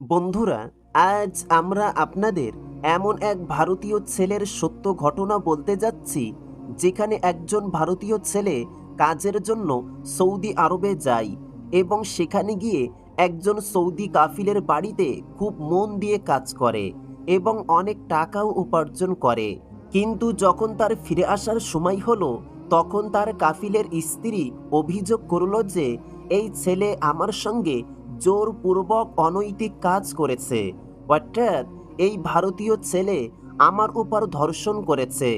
বন্ধুরা, আজ আমরা আপনাদের এমন এক ভারতীয় ছেলের সত্য ঘটনা বলতে যাচ্ছি, যেখানে একজন ভারতীয় ছেলে কাজের জন্য সৌদি আরবে যায় এবং সেখানে গিয়ে একজন সৌদি কাফিলের বাড়িতে খুব মন দিয়ে কাজ করে এবং অনেক টাকাও উপার্জন করে। কিন্তু যখন তার ফিরে আসার সময় হলো, তখন তার কাফিলের স্ত্রী অভিযোগ করল যে, এই ছেলে আমার সঙ্গে জোরপূর্বক অনৈতিক কাজ করেছে। অর্থাৎ এই ভারতীয় ছেলে আমার উপর ধর্ষণ করেছে।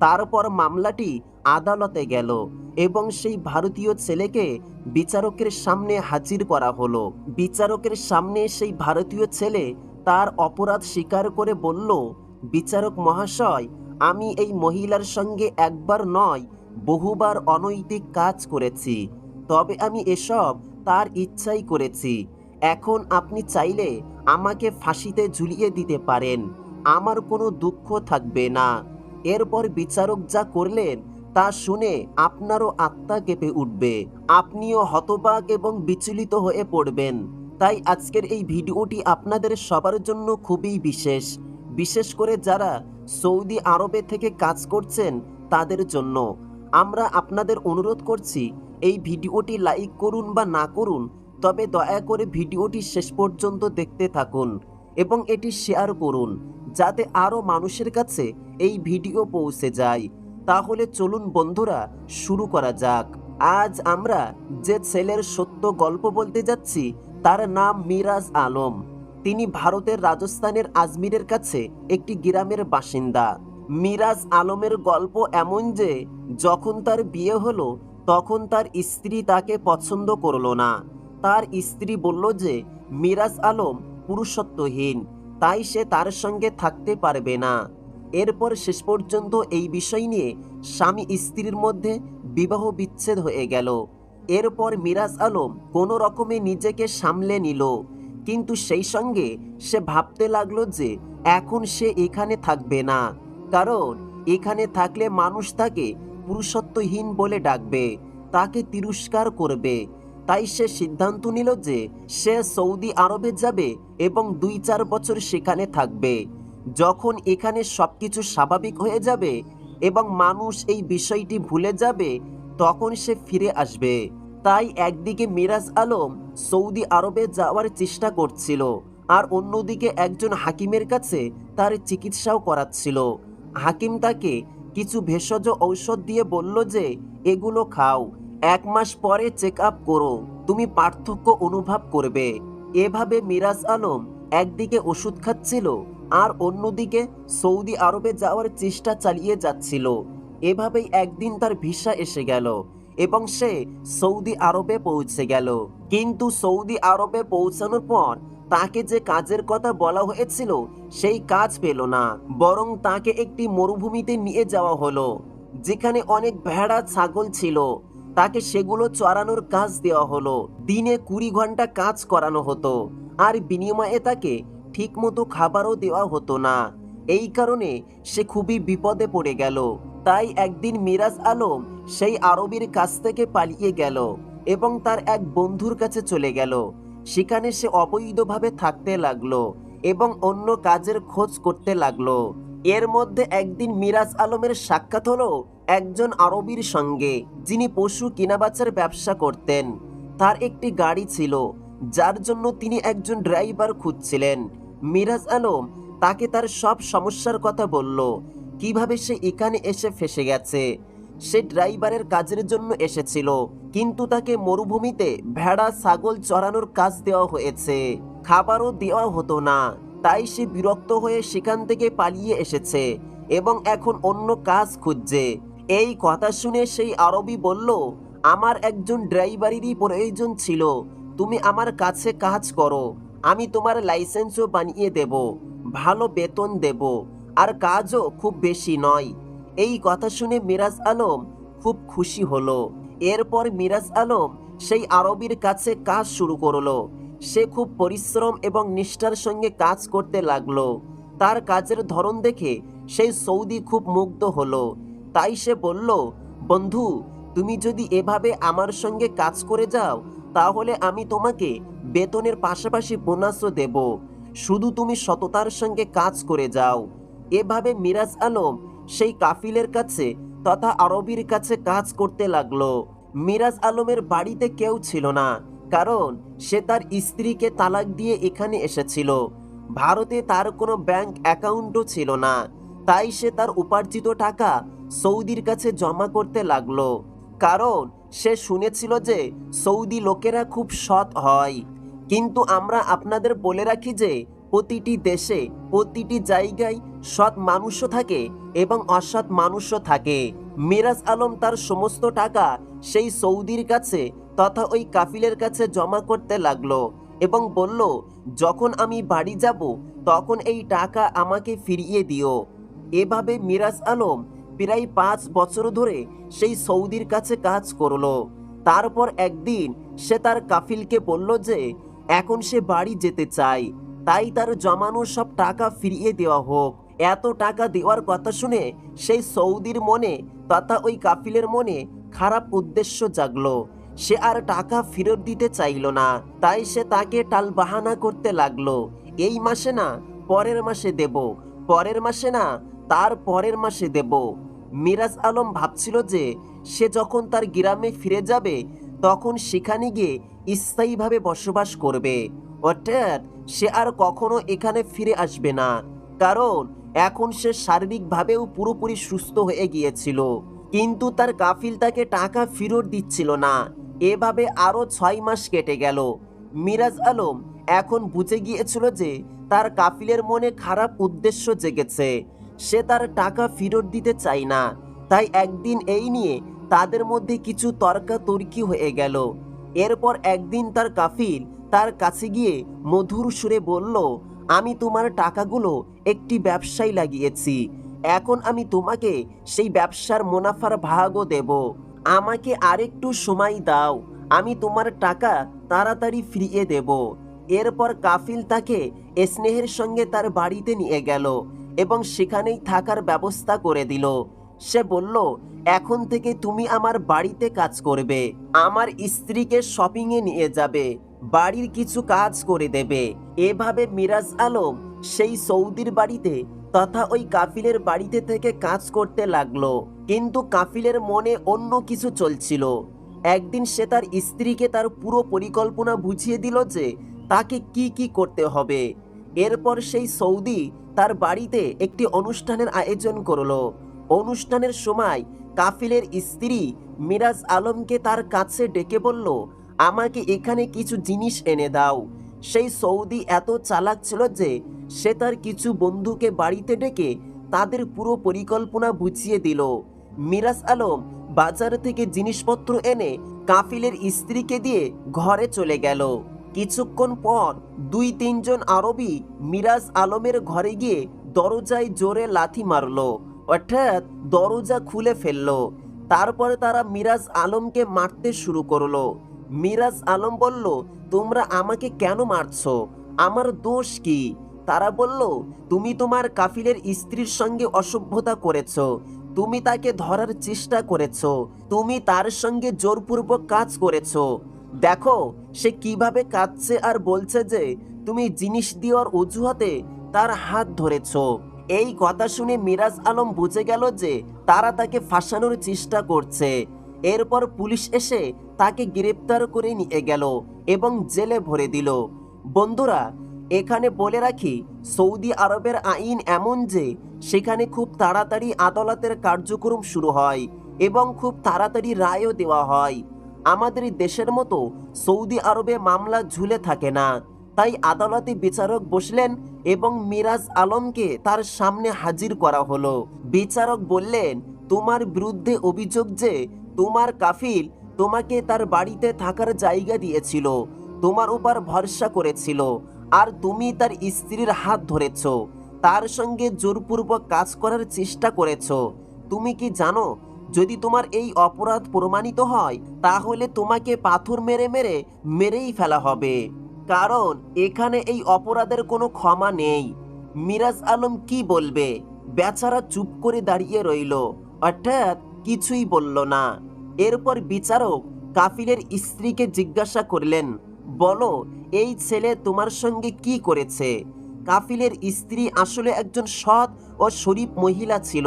তারপর মামলাটি আদালতে গেল এবং সেই ভারতীয় ছেলেকে বিচারকের সামনে হাজির করা হলো। বিচারকের সামনে সেই ভারতীয় ছেলে তার অপরাধ স্বীকার করে বলল, বিচারক মহাশয়, আমি এই মহিলার সঙ্গে একবার নয়, বহুবার অনৈতিক কাজ করেছি। তবে আমি এসব তার ইচ্ছাই করেছি। এখন আপনি চাইলে আমাকে ফাঁসিতে ঝুলিয়ে দিতে পারেন। আমার কোনো দুঃখ থাকবে না। এরপর বিচারক যা করলেন, তা শুনে আপনারও আত্মা কেঁপে উঠবে। আপনিও হতবাক এবং বিচলিত হয়ে পড়বেন। তাই আজকের এই ভিডিওটি আপনাদের সবার জন্য খুবই বিশেষ। বিশেষ করে যারা সৌদি আরবে থেকে কাজ করছেন, তাদের জন্য। আমরা আপনাদের অনুরোধ করছি, এই ভিডিওটি লাইক করুন বা না করুন, তবে দয়া করে ভিডিওটি শেষ পর্যন্ত দেখতে থাকুন এবং এটি শেয়ার করুন, যাতে আরও মানুষের কাছে এই ভিডিও পৌঁছে যায়। তাহলে চলুন বন্ধুরা, শুরু করা যাক। আজ আমরা যে ছেলের সত্য গল্প বলতে যাচ্ছি, তার নাম মিরাজ আলম। তিনি ভারতের রাজস্থানের আজমিরের কাছে একটি গ্রামের বাসিন্দা। মিরাজ আলমের গল্প এমন যে, যখন তার বিয়ে হলো, তখন তার স্ত্রী তাকে পছন্দ করল না। তার স্ত্রী বলল যে, মিরাজ আলম পুরুষত্বহীন, তাই সে তার সঙ্গে থাকতে পারবে না। এরপর শেষ পর্যন্ত এই বিষয় নিয়ে স্বামী স্ত্রীর মধ্যে বিবাহ বিচ্ছেদ হয়ে গেল। এরপর মিরাজ আলম কোনো রকমে নিজেকে সামলে নিল, কিন্তু সেই সঙ্গে সে ভাবতে লাগল যে, এখন সে এখানে থাকবে না। কারণ এখানে থাকলে মানুষ তাকে পুরুষত্বহীন বলে ডাকবে, তাকে তিরস্কার করবে। তাই সে সিদ্ধান্ত নিল যে সে সৌদি আরবে যাবে এবং দুই চার বছর সেখানে থাকবে। যখন এখানে সবকিছু স্বাভাবিক হয়ে যাবে এবং মানুষ এই বিষয়টি ভুলে যাবে, তখন সে ফিরে আসবে। তাই একদিকে মিরাজ আলম সৌদি আরবে যাওয়ার চেষ্টা করছিল, আর অন্যদিকে একজন হাকিমের কাছে তার চিকিৎসাও করাচ্ছিল। হাকিম তাকে কিছু ভেষজ ঔষধ দিয়ে বলল যে, এগুলো খাও। এক মাস পরে চেক আপ করো। তুমি পার্থক্য অনুভব করবে। এভাবে মিরাজ আলম একদিকে ওষুধ খাচ্ছিল আর অন্যদিকে সৌদি আরবে যাওয়ার চেষ্টা চালিয়ে যাচ্ছিল। এভাবেই একদিন তার ভিসা এসে গেল এবং সে সৌদি আরবে পৌঁছে গেল। কিন্তু সৌদি আরবে পৌঁছানোর পর তাকে যে কাজের কথা বলা হয়েছিল, সেই কাজ পেল না, বরং তাকে একটি মরুভূমিতে নিয়ে যাওয়া হলো, যেখানে অনেক ভেড়া, ছাগল ছিল। তাকে সেগুলো চড়ানোর কাজ দেওয়া হলো, দিনে কুড়ি ঘণ্টা কাজ করানো হতো, আর বিনিময়ে তাকে ঠিকমতো খাবারও দেওয়া হতো না। এই কারণে সে খুবই বিপদে পড়ে গেল। তাই একদিন মিরাজ আলম সেই আরবির কাছ থেকে পালিয়ে গেল এবং তার এক বন্ধুর কাছে চলে গেল। সেখানে সে অবৈধভাবে থাকতে লাগল এবং অন্য কাজের খোঁজ করতে লাগল। এর মধ্যে একদিন মিরাজ আলমের সাক্ষাৎ হলো একজন আরবির সঙ্গে, যিনি পশু কেনাবেচার ব্যবসা করতেন। তার একটি গাড়ি ছিল, যার জন্য তিনি একজন ড্রাইভার খুঁজছিলেন। মিরাজ আলম তাকে তার সব সমস্যার কথা বলল, কীভাবে সে এখানে এসে ফেসে গেছে সে ড্রাইভারের কাজের জন্য এসেছিল, কিন্তু তাকে মরুভূমিতে ভেড়া, ছাগল চড়ানোর কাজ দেওয়া হয়েছে। খাবারও দেওয়া হতো না, তাই সে বিরক্ত হয়ে সেখান থেকে পালিয়ে এসেছে এবং এখন অন্য কাজ খুঁজছে। এই কথা শুনে সেই আরবি বলল, আমার একজন ড্রাইভারেরই প্রয়োজন ছিল, তুমি আমার কাছে কাজ করো, আমি তোমার লাইসেন্সও বানিয়ে দেব, ভালো বেতন দেব, আর কাজও খুব বেশি নয় এই কথা শুনে মিরাজ আলম খুব খুশি হলো। এরপর মিরাজ আলম সেই আরবির কাছে কাজ শুরু করল। সে খুব পরিশ্রম এবং নিষ্ঠার সঙ্গে কাজ করতে লাগল। তার কাজের ধরন দেখে সেই সৌদি খুব মুগ্ধ হলো। তাই সে বলল, বন্ধু, তুমি যদি এভাবে আমার সঙ্গে কাজ করে যাও, তাহলে আমি তোমাকে বেতনের পাশাপাশি বোনাসও দেব। শুধু তুমি সততার সঙ্গে কাজ করে যাও। এভাবে মিরাজ আলম সেই কাফিলের কাছে তথা আরবির কাছে কাজ করতে লাগল। মিরাজ আলমের বাড়িতে কেউ ছিল না, কারণ সে তার স্ত্রীকে তালাক দিয়ে এখানে এসেছিল। ভারতে তার কোনো ব্যাংক অ্যাকাউন্টও ছিল না, তাই সে তার উপার্জিত টাকা সৌদির কাছে জমা করতে লাগল। কারণ সে শুনেছিল যে সৌদি লোকেরা খুব সৎ হয়। কিন্তু আমরা আপনাদের বলে রাখি যে প্রতিটি দেশে, প্রতিটি জায়গায় সৎ মানুষও থাকে এবং অসৎ মানুষও থাকে। মিরাজ আলম তার সমস্ত টাকা সেই সৌদির কাছে তথা ওই কাফিলের কাছে জমা করতে লাগল এবং বলল, যখন আমি বাড়ি যাব, তখন এই টাকা আমাকে ফিরিয়ে দিও। এভাবে মিরাজ আলম প্রায় পাঁচ বছর ধরে সেই সৌদির কাছে কাজ করল। তারপর একদিন সে তার কাফিলকে বলল যে, এখন সে বাড়ি যেতে চায়। তাই তার জমানো সব টাকা ফিরিয়ে দেওয়া হোক। এত টাকা দেওয়ার কথা শুনে সেই সৌদির মনে তথা ওই কাফিলের মনে খারাপ উদ্দেশ্য জাগলো। সে আর টাকা ফেরত দিতে চাইল না। তাই সে তাকে টাল বাহানা করতে লাগল। এই মাসে না, পরের মাসে দেব। পরের মাসে না, তার পরের মাসে দেব। মিরাজ আলম ভাবছিল যে সে যখন তার গ্রামে ফিরে যাবে, তখন সেখানে গিয়ে স্থায়ীভাবে বসবাস করবে। অর্থাৎ সে আর কখনো এখানে ফিরে আসবে না, কারণ এখন সে শারীরিকভাবেও পুরোপুরি সুস্থ হয়ে গিয়েছিল। কিন্তু তার কাফিল তাকে টাকা ফেরত দিচ্ছিল না। এভাবে আরও ছয় মাস কেটে গেল। মিরাজ আলম এখন বুঝে গিয়েছিল যে তার কাফিলের মনে খারাপ উদ্দেশ্য জেগেছে। সে তার টাকা ফেরত দিতে চায় না। তাই একদিন এই নিয়ে তাদের মধ্যে কিছু তর্কাতর্কি হয়ে গেল। এরপর একদিন তার কাফিল তার কাছে গিয়ে মধুর সুরে বলল, আমি তোমার টাকাগুলো একটি ব্যবসায় লাগিয়েছি। এখন আমি তোমাকে সেই ব্যবসার মুনাফার ভাগও দেব। আমাকে আরেকটু সময় দাও। আমি তোমার টাকা তাড়াতাড়ি ফিরিয়ে দেব। এরপর কাফিল তাকে স্নেহের সঙ্গে তার বাড়িতে নিয়ে গেল এবং সেখানেই থাকার ব্যবস্থা করে দিল। সে বলল, এখন থেকে তুমি আমার বাড়িতে কাজ করবে। আমার স্ত্রীকে শপিংয়ে নিয়ে যাবে। বাড়ির কিছু কাজ করে দেবে। এভাবে মিরাজ আলম সেই সৌদির বাড়িতে তথা ওই কাফিলের বাড়িতে থেকে কাজ করতে লাগল। কিন্তু কাফিলের মনে অন্য কিছু চলছিল। একদিন সে তার স্ত্রীকে তার পুরো পরিকল্পনা বুঝিয়ে দিল যে তাকে কি কি করতে হবে। এরপর সেই সৌদি তার বাড়িতে একটি অনুষ্ঠানের আয়োজন করল। অনুষ্ঠানের সময় কাফিলের স্ত্রী মিরাজ আলমকে তার কাছে ডেকে বলল আমাকে এখানে কিছু জিনিস এনে দাও। সেই সৌদি এত চালাক ছিল যে, সে তার কিছু বন্ধুকে বাড়িতে ডেকে তাদের পুরো পরিকল্পনা বুঝিয়ে দিল। মিরাজ আলম বাজার থেকে জিনিসপত্র এনে কাফিলের স্ত্রীকে দিয়ে ঘরে চলে গেল। কিছুক্ষণ পর দুই তিনজন আরবি মিরাজ আলমের ঘরে গিয়ে দরজায় জোরে লাথি মারলো, অর্থাৎ দরজা খুলে ফেলল। তারপরে তারা মিরাজ আলমকে মারতে শুরু করল। মিরাজ আলম বলল, তোমরা আমাকে কেন মারছো? আমার দোষ কি? তারা বলল, তুমি তোমার কাফিলের স্ত্রীর সঙ্গে অসভ্যতা করেছ। তুমি তাকে ধরার চেষ্টা করেছ। তুমি তার সঙ্গে জোরপূর্বক কাজ করেছ। দেখো, সে কীভাবে কাঁদছে আর বলছে যে, তুমি জিনিস দেওয়ার অজুহাতে তার হাত ধরেছো। এই কথা শুনে মিরাজ আলম বুঝে গেল যে, তারা তাকে ফাঁসানোর চেষ্টা করছে। এরপর পুলিশ এসে তাকে গ্রেপ্তার করে নিয়ে গেল এবং জেলে ভরে দিল। বন্ধুরা, এখানে বলে রাখি, সৌদি আরবের আইন এমন যে, সেখানে খুব তাড়াতাড়ি আদালতের কার্যক্রম শুরু হয় এবং খুব তাড়াতাড়ি রায়ও দেওয়া হয়। আমাদের দেশের মতো সৌদি আরবে মামলা ঝুলে থাকে না, তাই আদালতে বিচারক বসলেন এবং মিরাজ আলমকে তার সামনে হাজির করা হলো। বিচারক বললেন, তোমার বিরুদ্ধে অভিযোগ যে, তোমার কাফিল তোমাকে তার বাড়িতে থাকার জায়গা দিয়েছিল, তোমার উপর ভরসা করেছিল, আর তুমি তার স্ত্রীর হাত ধরেছ, তার সঙ্গে জোরপূর্বক কাজ করার চেষ্টা করেছ। তুমি কি জানো, যদি তোমার এই অপরাধ প্রমাণিত হয়, তাহলে তোমাকে পাথর মেরে মেরে মেরেই ফেলা হবে। কারণ, এখানে এই অপরাধের কোনো ক্ষমা নেই। মিরাজ আলম কি বলবে? বেচারা চুপ করে দাঁড়িয়ে রইল, অর্থাৎ কিছুই বলল না। এরপর বিচারক কাফিলের স্ত্রীকে জিজ্ঞাসা করলেন, বলো, এই ছেলে তোমার সঙ্গে কি করেছে? কাফিলের স্ত্রী আসলে একজন সৎ ও শরীফ মহিলা ছিল,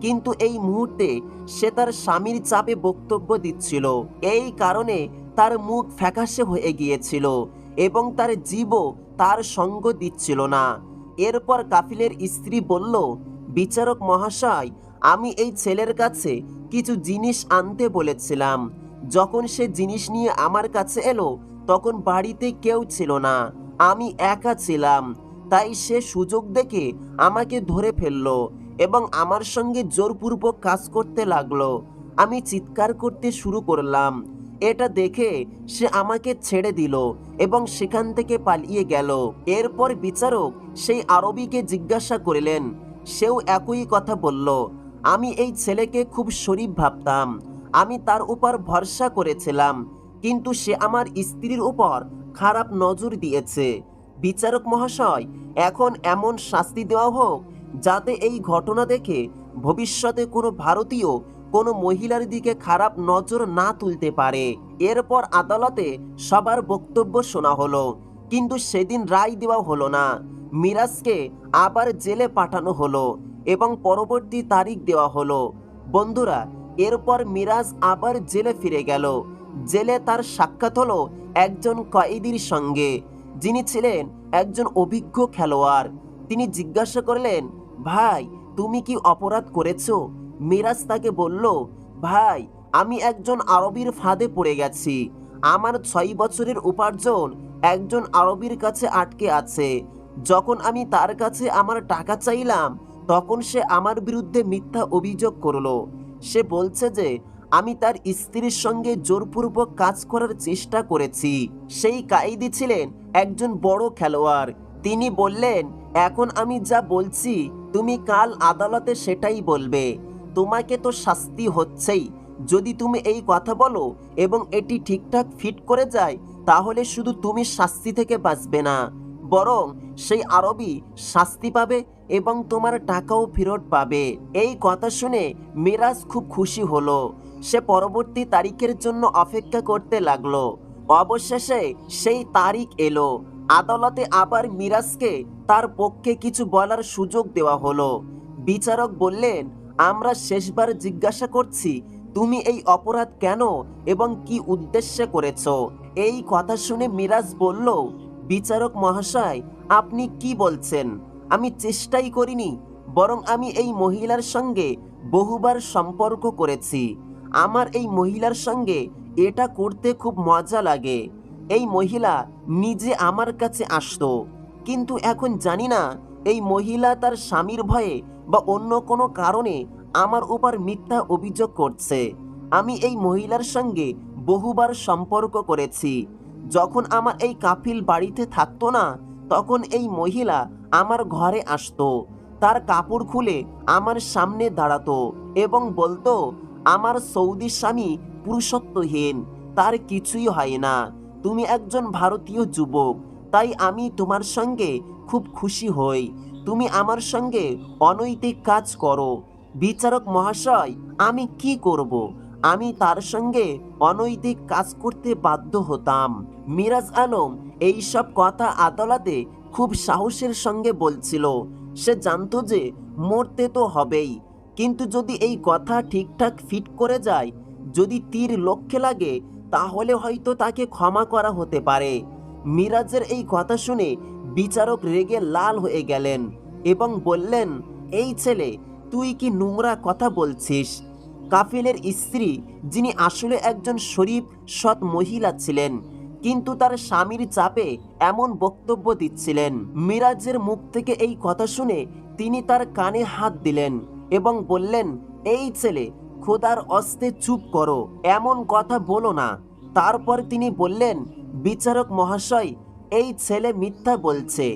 কিন্তু এই মুহূর্তে সে তার স্বামীর চাপে বক্তব্য দিচ্ছিল। এই কারণে তার মুখ ফ্যাকাশে হয়ে গিয়েছিল এবং তার জীবও তার সঙ্গ দিচ্ছিল না। এরপর কাফিলের স্ত্রী বলল, বিচারক মহাশয় আমি এই ছেলের কাছে কিছু জিনিস আনতে বলেছিলাম। যখন সে জিনিস নিয়ে আমার কাছে এলো, তখন বাড়িতে কেউ ছিল না। আমি একা ছিলাম। তাই সে সুযোগ দেখে আমাকে ধরে ফেলল এবং আমার সঙ্গে জোরপূর্বক কাজ করতে লাগল। আমি চিৎকার করতে শুরু করলাম। এটা দেখে সে আমাকে ছেড়ে দিল এবং সেখান থেকে পালিয়ে গেল। এরপর বিচারক সেই আরবিকে জিজ্ঞাসা করিলেন। সেও একই কথা বলল। আমি এই ছেলেকে খুব শরীফ ভাবতাম। আমি তার উপর ভরসা করেছিলাম, কিন্তু সে আমার স্ত্রীর উপর খারাপ নজর দিয়েছে। বিচারক মহাশয়, এখন এমন শাস্তি দেওয়া হোক যাতে এই ঘটনা দেখে ভবিষ্যতে কোনো ভারতীয় কোনো মহিলার দিকে খারাপ নজর না তুলতে পারে। এরপর আদালতে সবার বক্তব্য শোনা হলো, কিন্তু সেদিন রায় দেওয়া হলো না। মিরাজকে আবার জেলে পাঠানো হলো। এবং পরবর্তী তারিখ দেওয়া হলো। বন্ধুরা, এরপর মিরাজ আবার জেলে ফিরে গেল। জেলে তার সাক্ষাৎ হলো একজন কয়েদির সঙ্গে। যিনি ছিলেন একজন অভিজ্ঞ খেলোয়াড়। তিনি জিজ্ঞাসা করলেন, ভাই, তুমি কি অপরাধ করেছ? মিরাজ তাকে বলল, ভাই, আমি একজন আরবির ফাঁদে পড়ে গেছি। আমার ছয় বছরের উপার্জন একজন আরবির কাছে আটকে আছে। যখন আমি তার কাছে আমার টাকা চাইলাম তখন সে আমার বিরুদ্ধে মিথ্যা অভিযোগ করল। সে বলছে যে, আমি তার স্ত্রীর সঙ্গে জোরপূর্বক কাজ করার চেষ্টা করেছি। সেই কাইদি ছিলেন একজন বড় খেলোয়াড়। তিনি বললেন, এখন আমি যা বলছি, তুমি কাল আদালতে সেটাই বলবে। তোমাকে তো শাস্তি হচ্ছেই। যদি তুমি এই কথা বলো এবং এটি ঠিকঠাক ফিট করে যায়, তাহলে শুধু তুমি শাস্তি থেকে বাঁচবে না। বরং সেই আরবি শাস্তি পাবে এবং তোমার টাকাও ফেরত পাবে। এই কথা শুনে মিরাজ খুব খুশি হলো। সে পরবর্তী তারিখের জন্য অপেক্ষা করতে লাগল। অবশেষে সেই তারিখ এলো। আদালতে আবার মিরাজকে তার পক্ষে কিছু বলার সুযোগ দেওয়া হলো। বিচারক বললেন, আমরা শেষবার জিজ্ঞাসা করছি, তুমি এই অপরাধ কেন এবং কি উদ্দেশ্যে করেছ? এই কথা শুনে মিরাজ বলল বিচারক মহাশয়, আপনি কি বলছেন? আমি চেষ্টাই করিনি, বরং আমি এই মহিলার সঙ্গে বহুবার সম্পর্ক করেছি। আমার এই মহিলার সঙ্গে এটা করতে খুব মজা লাগে। এই মহিলা নিজে আমার কাছে আসতো, কিন্তু এখন জানি না, এই মহিলা তার স্বামীর ভয়ে বা অন্য কোনো কারণে আমার উপর মিথ্যা অভিযোগ করছে। আমি এই মহিলার সঙ্গে বহুবার সম্পর্ক করেছি। যখন আমার এই কাফিল বাড়িতে থাকতো না, তখন এই মহিলা আমার ঘরে আসতো। তার কাপড় খুলে আমার সামনে দাঁড়াতো এবং বলতো, আমার সৌদি স্বামী পুরুষত্বহীন, তার কিছুই হয় না। তুমি একজন ভারতীয় যুবক, তাই আমি তোমার সঙ্গে খুব খুশি হই। তুমি আমার সঙ্গে অনৈতিক কাজ করো। বিচারক মহাশয়, আমি কি করব? আমি তার সঙ্গে অনৈতিক কাজ করতে বাধ্য হতাম। মিরাজ আলম এই সব কথা আদালতে খুব সাহসের সঙ্গে বলছিল। সে জানতো যে মরতে তো হবেই, কিন্তু যদি এই কথা ঠিকঠাক ফিট করে যায়, যদি তীর লক্ষ্যে লাগে, তাহলে হয়তো তাকে ক্ষমা করা হতে পারে। মিরাজের এই কথা শুনে বিচারক রেগে লাল হয়ে গেলেন এবং বললেন, এই ছেলে, তুই কি নোংরা কথা বলছিস? কাফিলের স্ত্রী, যিনি আসলে একজন শরীফ, সৎ মহিলা ছিলেন, কিন্তু তার স্বামীর চাপে এমন বক্তব্য দিচ্ছিলেন। মিরাজের মুখ থেকে এই কথা শুনে তিনি তার কানে হাত দিলেন এবং বললেন, এই ছেলে, খোদার অস্তে চুপ করো, এমন কথা বলো না। তারপর তিনি বললেন, বিচারক মহাশয়, এই ছেলে মিথ্যা বলছে।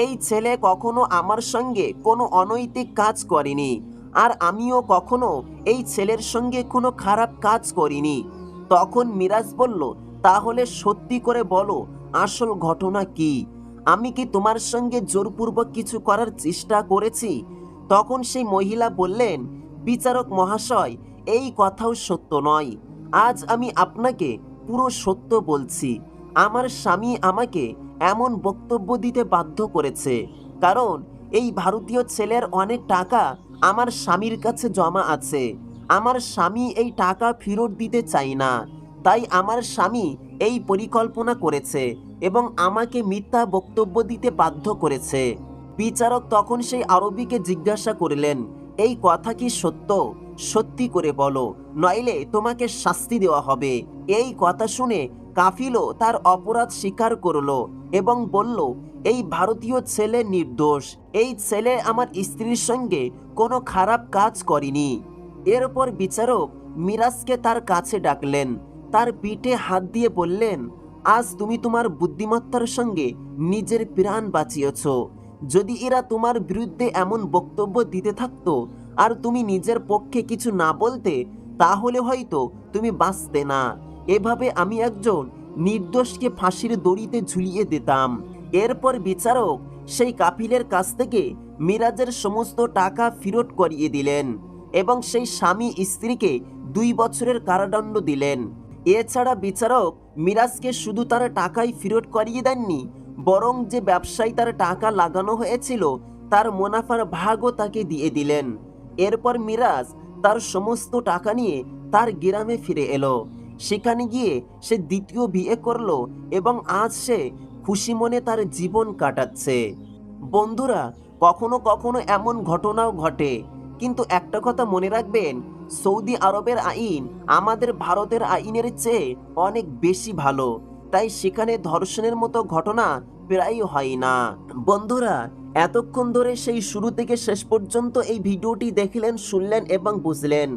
এই ছেলে কখনো আমার সঙ্গে কোনো অনৈতিক কাজ করেনি। আর আমিও কখনো এই ছেলের সঙ্গে কোনো খারাপ কাজ করিনি। তখন মিরাজ বলল, তাহলে সত্যি করে বলো, আসল ঘটনা কি? আমি কি তোমার সঙ্গে জোরপূর্বক কিছু করার চেষ্টা করেছি? তখন সেই মহিলা বললেন, বিচারক মহাশয়, এই কথাও সত্য নয়। আজ আমি আপনাকে পুরো সত্য বলছি। আমার স্বামী আমাকে এমন বক্তব্য দিতে বাধ্য করেছে। কারণ এই ভারতীয় ছেলের অনেক টাকা আমার স্বামীর কাছে জমা আছে। আমার স্বামী এই টাকা ফেরত দিতে চাই না। তাই আমার স্বামী এই পরিকল্পনা করেছে এবং আমাকে মিথ্যা বক্তব্য দিতে বাধ্য করেছে। বিচারক তখন সেই আরবিকে জিজ্ঞাসা করলেন, এই কথা কি সত্য? সত্যি করে বলো, নইলে তোমাকে শাস্তি দেওয়া হবে। এই কথা শুনে কাফিলও তার অপরাধ স্বীকার করল এবং বলল, এই ভারতীয় ছেলে নির্দোষ। এই ছেলে আমার স্ত্রীর সঙ্গে কোনো খারাপ কাজ করেনি। এরপর বিচারক মিরাজকে তার কাছে ডাকলেন। তার পিঠে হাত দিয়ে বললেন, আজ তুমি তোমার বুদ্ধিমত্তার সঙ্গে নিজের প্রাণ বাঁচিয়েছ। যদি এরা তোমার বিরুদ্ধে এমন বক্তব্য দিতে থাকতো আর তুমি নিজের পক্ষে কিছু না বলতে, তাহলে হয়তো তুমি বাঁচতে না। এভাবে আমি একজন নির্দোষকে ফাঁসির দড়িতে ঝুলিয়ে দিতাম। এরপর বিচারক সেই কাফিলের কাছ থেকে মিরাজের সমস্ত টাকা ফেরত করিয়ে দিলেন এবং সেই স্বামী স্ত্রীকে দুই বছরের কারাদণ্ড দিলেন। এছাড়া বিচারক মিরাজকে শুধু তার টাকাই ফেরত করিয়ে দেননি, বরং যে ব্যবসায় তার টাকা লাগানো হয়েছিল, তার মুনাফার ভাগও তাকে দিয়ে দিলেন। এরপর মিরাজ তার সমস্ত টাকা নিয়ে তার গ্রামে ফিরে এলো। সেখানে গিয়ে সে দ্বিতীয় বিয়ে করল এবং আজ সে খুশি মনে তার জীবন কাটাচ্ছে। বন্ধুরা, কখনো কখনো এমন ঘটনাও ঘটে। কিন্তু একটা কথা মনে রাখবেন, সৌদি আরবের আইন আমাদের ভারতের আইনের চেয়ে অনেক বেশি ভালো। তাই সেখানে ধর্ষণের মতো ঘটনা প্রায় হয় না। বন্ধুরা, এতক্ষণ ধরে সেই শুরু থেকে শেষ পর্যন্ত এই ভিডিওটি দেখলেন, শুনলেন এবং বুঝলেন।